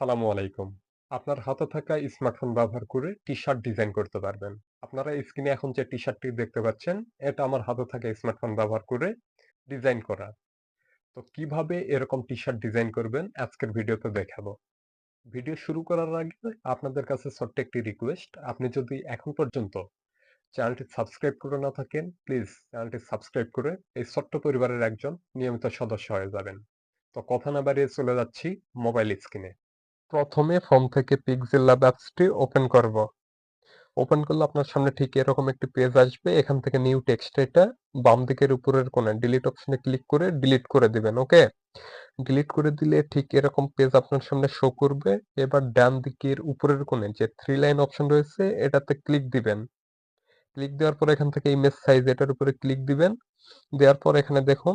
সালামু আলাইকুম। আপনার হাতে থাকা স্মার্টফোন ব্যবহার করে টি-শার্ট ডিজাইন করতে পারবেন। আপনারা স্ক্রিনে এখন যে টি-শার্টটি দেখতে পাচ্ছেন, এটা আমার হাতে থাকা স্মার্টফোন ব্যবহার করে ডিজাইন করা। তো কীভাবে এরকম টি-শার্ট ডিজাইন করবেন আজকের ভিডিওতে দেখাবো। ভিডিও শুরু করার আগে আপনাদের কাছে ছোট্ট একটি রিকোয়েস্ট, আপনি যদি এখন পর্যন্ত চ্যানেলটি সাবস্ক্রাইব করে না থাকেন, প্লিজ চ্যানেলটি সাবস্ক্রাইব করে এই ছোট্ট পরিবারের একজন নিয়মিত সদস্য হয়ে যাবেন। তো কথা না বাড়িয়ে চলে যাচ্ছি মোবাইল স্ক্রিনে। প্রথমে ফর্ম থেকে পিক্সেল ল্যাব অ্যাপসটি ওপেন করব। ওপেন করলে আপনার সামনে ঠিক এরকম একটি পেজ আসবে, এখান থেকে নিউ টেক্সট এটা বাম দিকের উপরের কোণে ডিলিট অপশনে ক্লিক করে ডিলিট করে দিবেন ওকে ডিলিট করে দিলে ঠিক এরকম পেজ আপনার সামনে শো করবে, এবার ডান দিকের উপরের কোণে যে থ্রি লাইন অপশন রয়েছে, এটাতে ক্লিক দিবেন। ক্লিক দেওয়ার পর এখান থেকে ইমেজ সাইজ এটার উপরে ক্লিক দিবেন। দেওয়ার পর এখানে দেখুন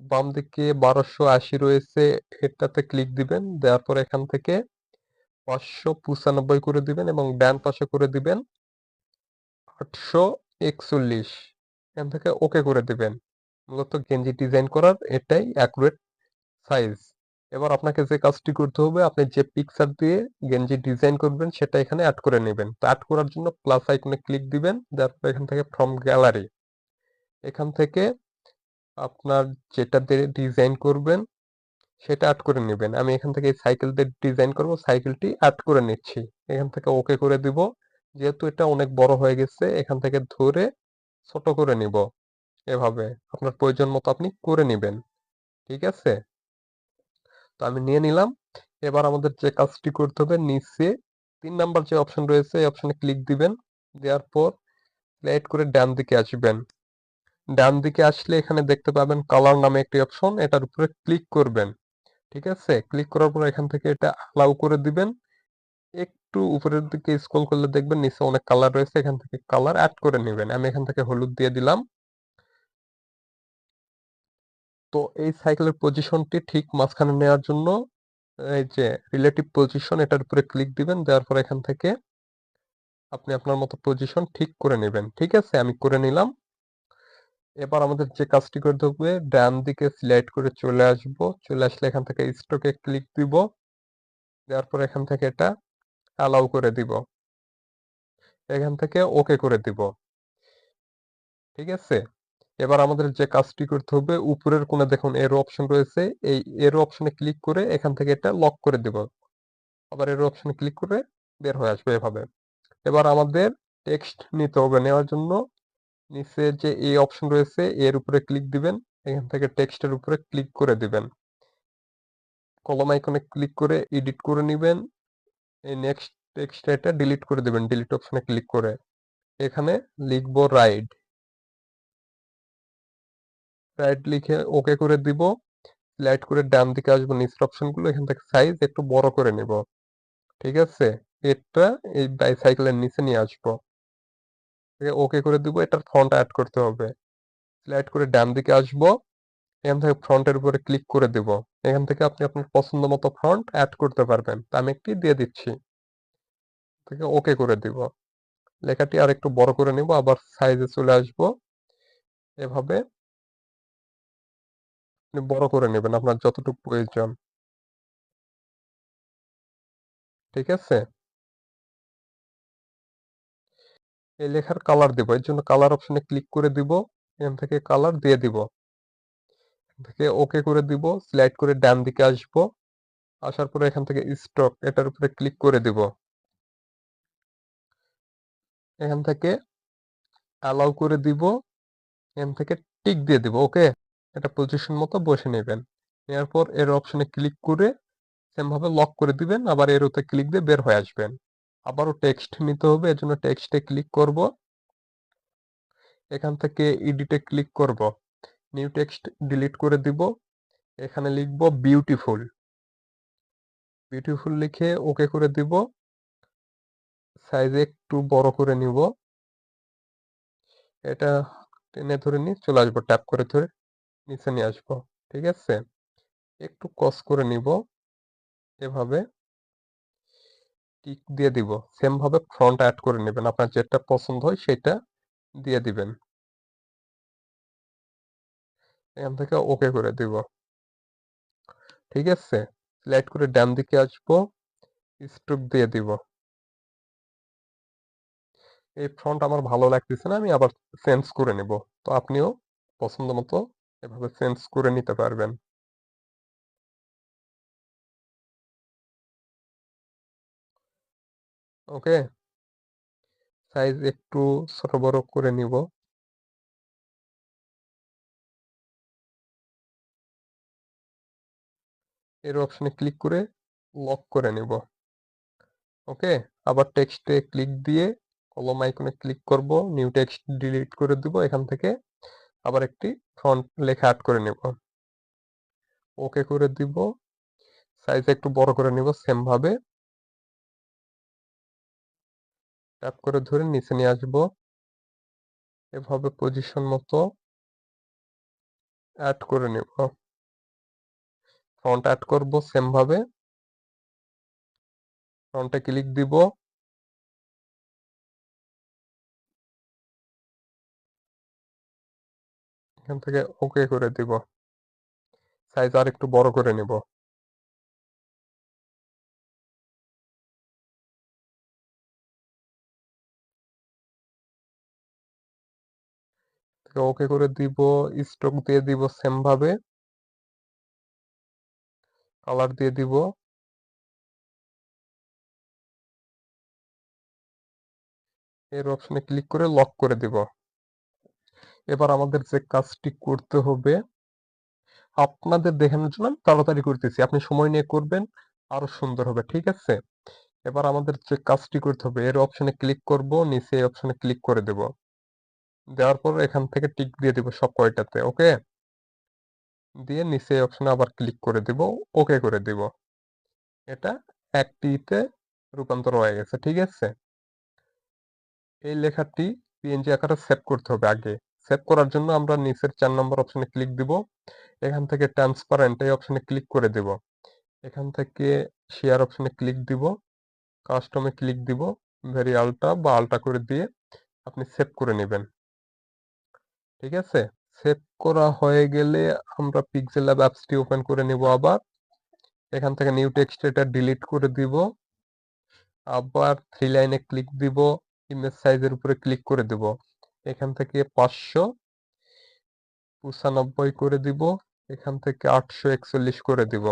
বাম দিকে বারোশো আশি রয়েছে এটাতে ক্লিক দিবেন, দেওয়ার পর এখান থেকে পাঁচশো পঁচানব্বই করে দিবেন এবং ডান পাশে করে দিবেন আটশো একচল্লিশ। এখান থেকে ওকে করে দিবেন। মূলত গেঞ্জি ডিজাইন করার এটাই অ্যাকুরেট সাইজ এবার আপনাকে যে কাজটি করতে হবে, আপনি যে পিকচার দিয়ে গেঞ্জি ডিজাইন করবেন, সেটা এখানে অ্যাড করে নেবেন। তো অ্যাড করার জন্য প্লাস আইকনে ক্লিক দিবেন তারপর এখান থেকে ফ্রম গ্যালারি এখান থেকে আপনার যেটা দিয়ে ডিজাইন করবেন, সেটা অ্যাড করে নেবেন। আমি এখান থেকে সাইকেল দিয়ে ডিজাইন করব সাইকেলটি অ্যাড করে নিচ্ছি। এখান থেকে ওকে করে দিব। যেহেতু এটা অনেক বড় হয়ে গেছে, এখান থেকে ধরে ছোট করে নিব। এভাবে আপনার প্রয়োজন মতো আপনি করে নেবেন। ঠিক আছে? তো আমি নিয়ে নিলাম। এবার আমাদের যে কাজটি করতে হবে, নিচে তিন নাম্বার যে অপশন রয়েছে, এই অপশনে ক্লিক দিবেন। দেওয়ার পর স্লাইড করে ডান দিকে আসবেন। ডান দিকে আসলে এখানে দেখতে পাবেন কালার নামে একটি অপশন এটার উপরে ক্লিক করবেন। ঠিক আছে? ক্লিক করার পর এখান থেকে এটা আলাউ করে দিবেন। একটু উপরের দিকে স্ক্রল করলে দেখবেন নিচে অনেক কালার রয়েছে, এখান থেকে কালার অ্যাড করে নেবেন। আমি এখান থেকে হলুদ দিয়ে দিলাম। তো এই সাইকেলের পজিশনটি ঠিক মাঝখানে নেওয়ার জন্য, এই যে রিলেটিভ পজিশন এটার উপরে ক্লিক দিবেন, দেওয়ার পর এখান থেকে আপনি আপনার মতো পজিশন ঠিক করে নেবেন। ঠিক আছে? আমি করে নিলাম। এবার আমাদের যে কাজটি করতে হবে ডান দিকে সিলেক্ট করে চলে আসব। চলে আসলে এখান থেকে স্টকে ক্লিক দিব। দেওয়ার পর এখান থেকে এটা অ্যালাউ করে দিব। এখান থেকে ওকে করে দিব। ঠিক আছে? এবার আমাদের যে কাজটি করতে হবে, উপরের কোণে দেখুন এর অপশন রয়েছে। এই এরো অপশনে ক্লিক করে এখান থেকে এটা লক করে দিব। আবার এর অপশনে ক্লিক করে বের হয়ে আসবে এভাবে। এবার আমাদের টেক্সট নিতে হবে নেওয়ার জন্য। নিচে যে এই অপশন রয়েছে, এর উপরে ক্লিক দিবেন। এখান থেকে টেক্সটের উপরে ক্লিক করে দিবেন। কলম আইকনে ক্লিক করে এডিট করে নেবেন। এই নেক্সট টেক্সট এটা ডিলিট করে দিবেন ডিলিট অপশনে ক্লিক করে। এখানে লিখব রাইড রাইট লিখে ওকে করে দিব। স্লাইড করে ডান দিকে আসব নিচের অপশনগুলো এখান থেকে সাইজ একটু বড় করে নিব। ঠিক আছে? এটা এই বাইসাইকেলের নিচে নিয়ে আসব। ওকে করে দিব এটার ফ্রন্ট অ্যাড করতে হবে। অ্যাড করে ডান দিকে আসব, এখান থেকে ফ্রন্টের উপরে ক্লিক করে দিব। এখান থেকে আপনি আপনার পছন্দ মতো ফ্রন্ট অ্যাড করতে পারবেন। তা আমি একটি দিয়ে দিচ্ছি। থেকে ওকে করে দিব। লেখাটি আর একটু বড় করে নিব, আবার সাইজে চলে আসব। এভাবে বড় করে নেবেন, আপনার যতটুকু প্রয়োজন। ঠিক আছে? এই লেখার কালার দিব। এর জন্য কালার অপশনে ক্লিক করে দিব, এখান থেকে কালার দিয়ে দিব। থেকে ওকে করে দিব স্লাইড করে ডান দিকে আসব। আসার পরে এখান থেকে স্টক এটার উপরে ক্লিক করে দিব। এখান থেকে অ্যালাউ করে দিব। এখান থেকে টিক দিয়ে দিব ওকে এটা পজিশন মতো বসে নেবেন। নেওয়ার পর এর অপশনে ক্লিক করে সেমভাবে লক করে দিবেন, আবার এর ওতে ক্লিক দিয়ে বের হয়ে আসবেন। আবারও টেক্সট নিতে হবে এর জন্য টেক্সটে ক্লিক করব। এখান থেকে এডিটে ক্লিক করব। নিউ টেক্সট ডিলিট করে দিব। এখানে লিখব বিউটিফুল বিউটিফুল লিখে ওকে করে দিব। সাইজ একটু বড় করে নিব। এটা টেনে ধরে নিয়ে চলে আসব ট্যাপ করে ধরে নিচে নিয়ে আসব। ঠিক আছে? একটু কস করে নিব। এভাবে। টিক দিয়ে দিব। সেম ভাবে ফ্রন্ট অ্যাড করে নেবেন। আপনার যেটা পছন্দ হয় সেটা দিয়ে দিবেন। এখান থেকে ওকে করে দিব। ঠিক আছে? সিলেক্ট করে ডান দিকে আসব। স্ট্রোক দিয়ে দিব। এই ফ্রন্ট আমার ভালো লাগতেছে না, আমি আবার চেঞ্জ করে নেব। তো আপনিও পছন্দ মতো এভাবে চেঞ্জ করে নিতে পারবেন। ওকে? সাইজ একটু ছোট বড় করে নিব। এর অপশনে ক্লিক করে লক করে নিব। ওকে? আবার টেক্সটে ক্লিক দিয়ে কলম আইকনে ক্লিক করব নিউ টেক্সট ডিলিট করে দিব এখান থেকে। আবার একটি ফ্রন্ট লেখা অ্যাড করে নিব। ওকে করে দিব। সাইজ একটু বড় করে নিব সেম ভাবে। ট্যাপ করে ধরে নিচে নিয়ে আসব। এভাবে পজিশন মতো অ্যাড করে নিব। ফ্রন্ট অ্যাড করব সেম ভাবে। ফ্রন্টে ক্লিক দিব। এখান থেকে ওকে করে দিব। সাইজ আর একটু বড় করে নিব। ওকে করে দিব, স্ট্রোক দিয়ে দিব সেম ভাবে কালার দিয়ে দিব। এর অপশনে ক্লিক করে লক করে দিব। এবার আমাদের যে কাজটি করতে হবে, আপনাদের দেখানোর জন্য আমি তাড়াতাড়ি করতেছি, আপনি সময় নিয়ে করবেন, আরও সুন্দর হবে, ঠিক আছে? এবার আমাদের যে কাজটি করতে হবে, এর অপশনে ক্লিক করব, নিচে এই অপশনে ক্লিক করে দেব। দেওয়ার পর এখান থেকে টিক দিয়ে দিব সব কয়টাতে ওকে? দিয়ে নিচে অপশনে আবার ক্লিক করে দিব ওকে করে দিব। এটা একটিতে রূপান্তর হয়ে গেছে, ঠিক আছে? এই লেখাটি পিএনজি আকারে সেভ করতে হবে আগে। সেভ করার জন্য আমরা নিচের চার নম্বর অপশনে ক্লিক দিব, এখান থেকে ট্রান্সপারেন্ট এই অপশনে ক্লিক করে দিব। এখান থেকে শেয়ার অপশনে ক্লিক দিব কাস্টমে ক্লিক দিব ভেরি আলটা বা আলটা করে দিয়ে আপনি সেভ করে নেবেন। ঠিক আছে? সেভ করা হয়ে গেলে আমরা পিক্সেল ল্যাব অ্যাপসটি ওপেন করে নিব আবার। এখান থেকে নিউ টেক্সট এটা ডিলিট করে দিব। আবার থ্রি লাইনে ক্লিক দিব। ইমেজ সাইজের উপরে ক্লিক করে দিব। এখান থেকে পাঁচশো। পঁচানব্বই করে দিব। এখান থেকে আটশো একচল্লিশ করে দিব।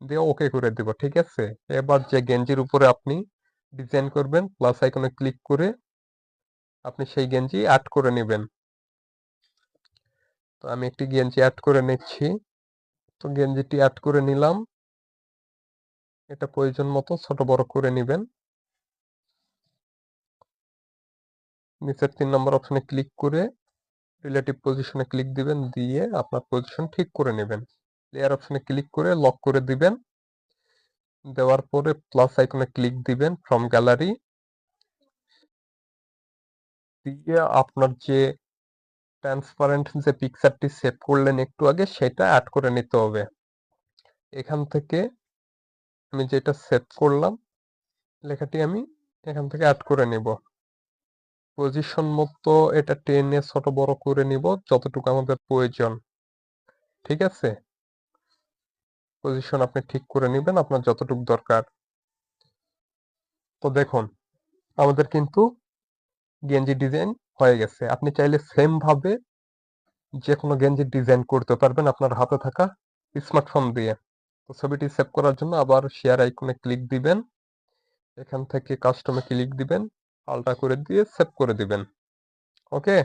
দিয়ে ওকে করে দিব, ঠিক আছে? এবার যে গেঞ্জির উপরে আপনি ডিজাইন করবেন প্লাস আইকনে ক্লিক করে আপনি সেই গেঞ্জি অ্যাড করে নেবেন। তো আমি একটি গেঞ্জি অ্যাড করে নিচ্ছি। তো গেঞ্জিটি অ্যাড করে নিলাম। এটা প্রয়োজন মতো ছোট বড় করে নেবেন। নিচের তিন নম্বর অপশনে ক্লিক করে রিলেটিভ পজিশনে ক্লিক দিবেন, দিয়ে আপনার পজিশন ঠিক করে নেবেন। লেয়ার অপশনে ক্লিক করে লক করে দিবেন। দেওয়ার পরে প্লাস আইকনে ক্লিক দিবেন ফ্রম গ্যালারি দিয়ে আপনার যে ট্রান্সপারেন্ট যে পিকচারটি সেভ করলেন একটু আগে, সেটা অ্যাড করে নিতে হবে। এখান থেকে আমি যেটা সেভ করলাম, লেখাটি আমি এখান থেকে অ্যাড করে নিব। পজিশন মতো এটা টেনে ছোট বড় করে নিব, যতটুকু আমাদের প্রয়োজন। ঠিক আছে? পজিশন আপনি ঠিক করে নেবেন, আপনার যতটুকু দরকার। তো দেখুন, আমাদের কিন্তু গেঞ্জি ডিজাইন হয়ে গেছে। আপনি চাইলে সেম ভাবে যে কোনো গেঞ্জি ডিজাইন করতে পারবেন আপনার হাতে থাকা স্মার্টফোন দিয়ে। তো ছবিটি সেভ করার জন্য আবার শেয়ার আইকনে ক্লিক দিবেন। এখান থেকে কাস্টমে ক্লিক দিবেন। আলটা করে দিয়ে সেভ করে দিবেন। ওকে